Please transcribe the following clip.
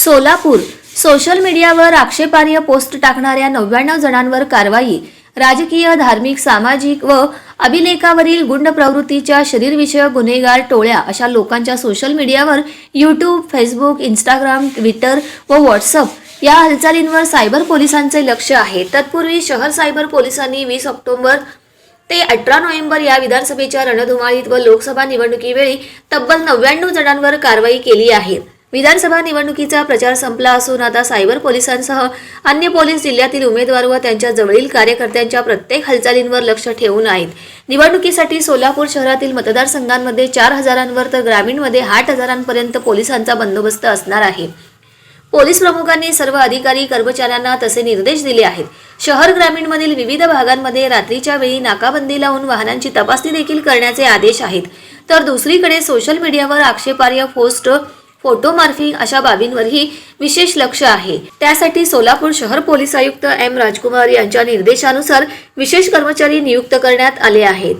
Solapur. Social मीडियावर आक्षेपार्ह post टाकणाऱ्या नव्याण्णव जणांवर कारवाई. राजकीय धार्मिक सामाजिक व अभिलेखावरील गुंड प्रवृत्तीच्या शरीरविषयक गुन्हेगार टोळ्या अशा लोकांच्या सोशल मीडियावर यूट्यूब फेसबुक इंस्टाग्राम ट्विटर व व्हॉट्सअप या हालचालींवर सायबर पोलिसांचे लक्ष आहे. तत्पूर्वी शहर सायबर पोलिसांनी वीस ऑक्टोबर ते अठरा नोव्हेंबर या विधानसभेच्या रणधुमाळीत व लोकसभा निवडणुकीवेळी तब्बल नव्याण्णव जणांवर कारवाई केली आहे. विधानसभा निवडणुकीचा प्रचार संपला असून आता सायबर पोलिसांसह अन्य पोलीस जिल्ह्यातील उमेदवार व त्यांच्या जवळील कार्यकर्त्यांच्या प्रत्येक हालचालींवर लक्ष ठेवून आहेत. निवडणुकीसाठी सोलापूर शहरातील मतदारसंघांमध्ये चार हजारांवर तर ग्रामीणमध्ये आठ हजारांपर्यंत पोलिसांचा बंदोबस्त असणार आहे. पोलीस प्रमुखांनी सर्व अधिकारी कर्मचाऱ्यांना तसे निर्देश दिले आहेत. शहर ग्रामीणमधील विविध भागांमध्ये रात्रीच्या वेळी नाकाबंदी लावून वाहनांची तपासणी देखील करण्याचे आदेश आहेत. तर दुसरीकडे सोशल मीडियावर आक्षेपार्ह पोस्ट फोटो मार्फिंग अशा बाबींवरही विशेष लक्ष आहे. त्यासाठी सोलापूर शहर पोलीस आयुक्त एम राजकुमार यांच्या निर्देशानुसार विशेष कर्मचारी नियुक्त करण्यात आले आहेत.